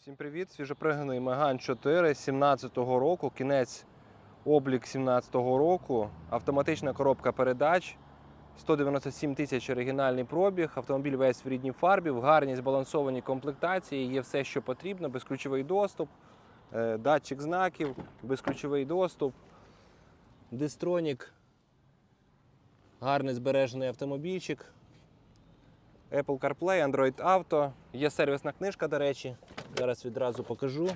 Всім привіт! Свіжопригнаний Меган 4 17-го року, кінець облік 17-го року, автоматична коробка передач, 197 тисяч оригінальний пробіг, автомобіль весь в рідній фарбі, в гарній збалансованій комплектації, є все, що потрібно, безключовий доступ, е, датчик знаків, безключовий доступ, дистронік, гарний збережений автомобільчик. Apple CarPlay, Android Auto. Є сервісна книжка, до речі. Зараз відразу покажу.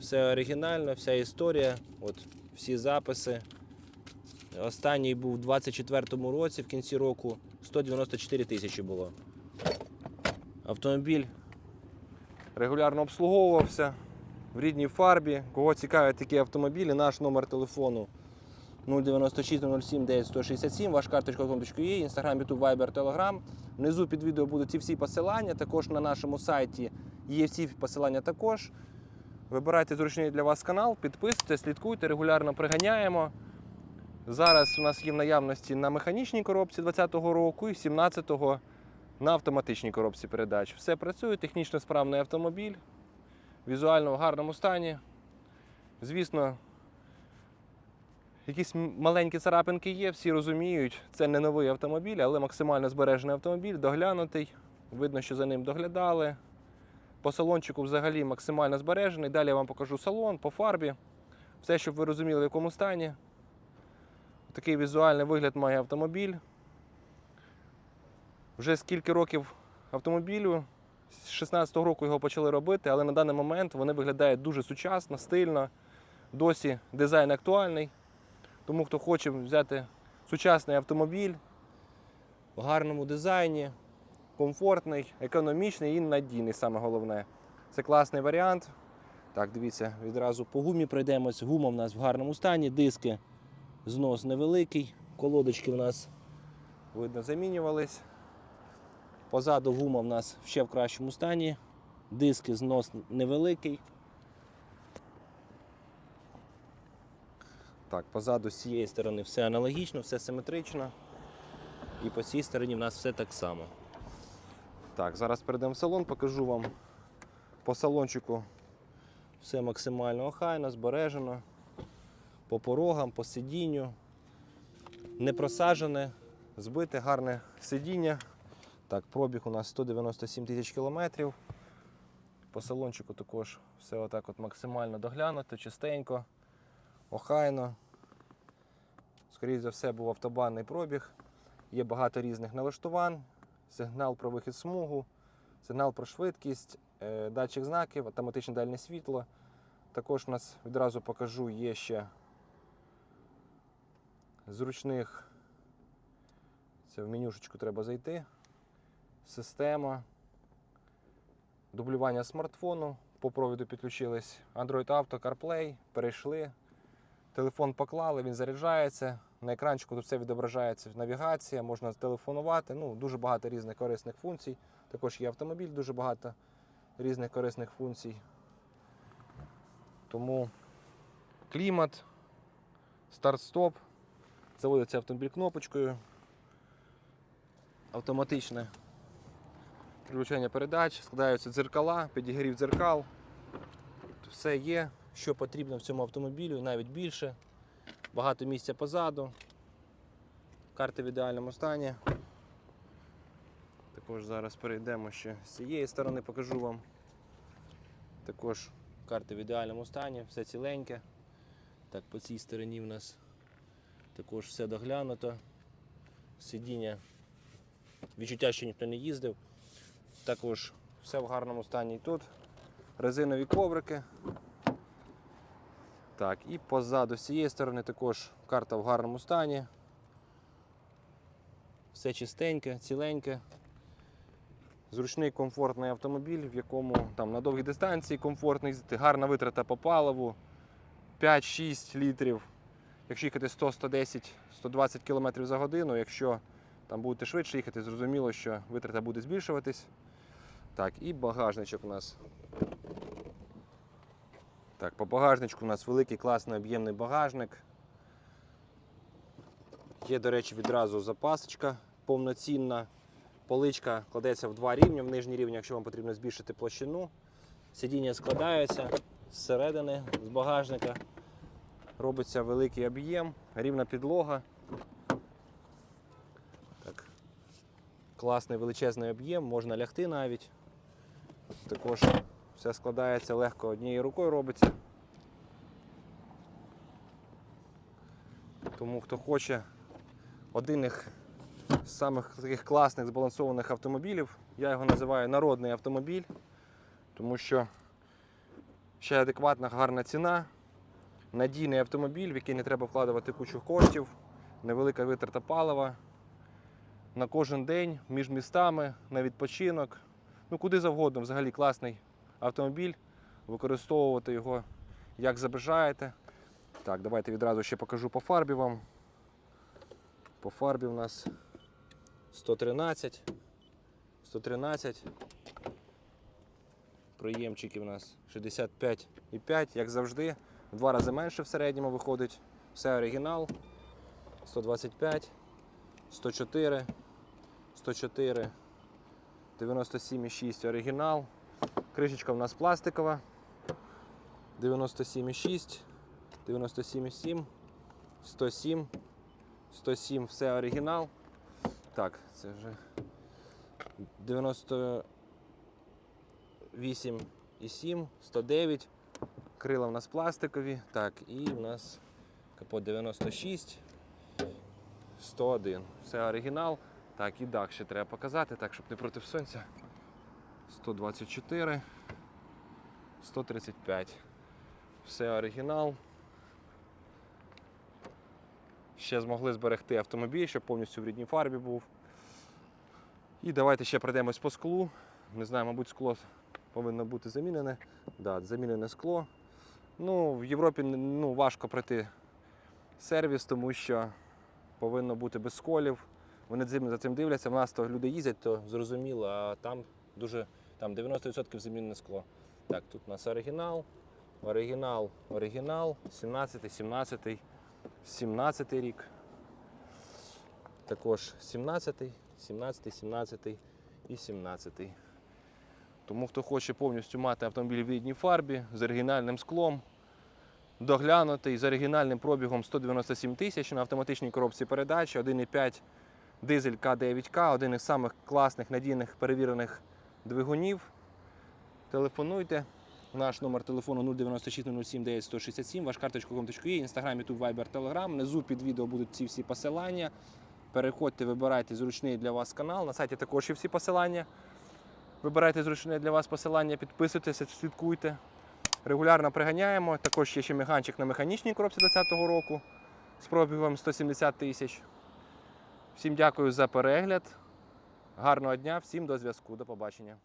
Все оригінально, вся історія. От всі записи. Останній був у 24-му році, в кінці року 194 тисячі було. Автомобіль регулярно обслуговувався в рідній фарбі. Кого цікавлять такі автомобілі, наш номер телефону 096 07 9 167, ваш карточка.com.ua, Instagram, YouTube, Viber, Telegram. Внизу під відео будуть ці всі посилання. Також на нашому сайті є всі посилання також. Вибирайте зручний для вас канал, підписуйтесь, слідкуйте, регулярно приганяємо. Зараз у нас є в наявності на механічній коробці 2020 року і 17-го на автоматичній коробці передач. Все працює, технічно справний автомобіль, візуально в гарному стані. Звісно, Якісь маленькі царапинки є, всі розуміють, це не новий автомобіль, але максимально збережений автомобіль, доглянутий. Видно, що за ним доглядали. По салончику взагалі максимально збережений. Далі я вам покажу салон по фарбі. Все, щоб ви розуміли, в якому стані. Такий візуальний вигляд має автомобіль. Вже скільки років автомобілю. З 16-го року його почали робити, але на даний момент вони виглядають дуже сучасно, стильно. Досі дизайн актуальний. Тому хто хоче взяти сучасний автомобіль в гарному дизайні, комфортний, економічний і надійний, саме головне. Це класний варіант. Так, дивіться, відразу по гумі пройдемось. Гума в нас в гарному стані, диски, знос невеликий, колодочки в нас видно замінювались. Позаду гума в нас ще в кращому стані. Диски, знос невеликий. Так, позаду з цієї сторони все аналогічно, все симетрично. І по цій стороні в нас все так само. Так, зараз перейдемо в салон, покажу вам по салончику все максимально охайно, збережено. По порогам, по сидінню. Не просажене, збите, гарне сидіння. Так, пробіг у нас 197 тисяч кілометрів. По салончику також все отак от максимально доглянуто, чистенько охайно. Скоріше за все, був автобанний пробіг. Є багато різних налаштувань, сигнал про вихід смугу, сигнал про швидкість, е, датчик знаків, автоматичне дальнє світло. Також у нас відразу покажу є ще зручних. Це в менюшечку треба зайти. Система. Дублювання смартфону. По проводу підключились Android Auto, CarPlay, перейшли. Телефон поклали, він заряджається. На екранчику тут все відображається. Навігація, можна телефонувати. Ну, дуже багато різних корисних функцій. Також є автомобіль, дуже багато різних корисних функцій. Тому клімат, старт-стоп. Заводиться автомобіль кнопочкою. Автоматичне переключення передач, складаються дзеркала, підігрів дзеркал. Все є, що потрібно в цьому автомобілю, навіть більше. Багато місця позаду. Карти в ідеальному стані. Також зараз перейдемо ще з цієї сторони, покажу вам. Також карти в ідеальному стані, все ціленьке. Так, по цій стороні в нас також все доглянуто. Сидіння. Відчуття, що ніхто не їздив. Також все в гарному стані і тут. Резинові коврики. Так, і позаду з цієї сторони також карта в гарному стані. Все чистеньке, ціленьке. Зручний комфортний автомобіль, в якому там на довгій дистанції комфортно їздити, гарна витрата по паливу 5-6 літрів. Якщо їхати 100-110, 120 км за годину, якщо там будете швидше їхати, зрозуміло, що витрата буде збільшуватись. Так, і багажничок у нас. Так, по багажничку у нас великий класний об'ємний багажник. Є, до речі, відразу запасочка повноцінна. Поличка кладеться в два рівні, в нижній рівень, якщо вам потрібно збільшити площину. Сидіння складаються зсередини, з багажника. Робиться великий об'єм, рівна підлога. Так. Класний величезний об'єм, можна лягти навіть. Також все складається легко однією рукою робиться. Тому хто хоче один із самих таких класних збалансованих автомобілів, я його називаю народний автомобіль, тому що ще адекватна гарна ціна, надійний автомобіль, в який не треба вкладувати кучу коштів, невелика витрата палива. На кожен день між містами, на відпочинок. Ну, куди завгодно, взагалі класний автомобіль. Використовувати його як забажаєте. Так, давайте відразу ще покажу по фарбі вам. По фарбі у нас 113. 113. Проємчики у нас 65,5, як завжди. В два рази менше в середньому виходить. Все оригінал. 125, 104, 104, 97,6 оригінал. Кришечка у нас пластикова. 97,6, 97,7, 107, 107 все оригінал. Так, це вже 98,7, 109. Крила в нас пластикові. Так, і в нас капот 96, 101. Все оригінал. Так, і дах ще треба показати, так, щоб не проти сонця. 124, 135. Все оригінал. Ще змогли зберегти автомобіль, щоб повністю в рідній фарбі був. І давайте ще пройдемось по склу. Не знаю, мабуть, скло повинно бути замінене. Да, замінене скло. Ну, в Європі ну, важко пройти сервіс, тому що повинно бути без сколів. Вони за цим дивляться. В нас то люди їздять, то зрозуміло, а там дуже там 90% замінене скло. Так, тут у нас оригінал, оригінал, оригінал, 17, 17, 17 рік. Також 17, 17, 17 і 17. Тому хто хоче повністю мати автомобіль в рідній фарбі з оригінальним склом, доглянутий з оригінальним пробігом 197 тисяч на автоматичній коробці передач, 1,5 дизель К9К, один із самих класних, надійних перевірених двигунів. Телефонуйте. Наш номер телефону 096 07 9 167, ваш карточка com.ua, інстаграм, ютуб, вайбер, телеграм. Внизу під відео будуть ці всі посилання. Переходьте, вибирайте зручний для вас канал. На сайті також є всі посилання. Вибирайте зручне для вас посилання, підписуйтеся, слідкуйте. Регулярно приганяємо. Також є ще меганчик на механічній коробці 2020 року з пробігом 170 тисяч. Всім дякую за перегляд. Гарного дня, всім до зв'язку. До побачення.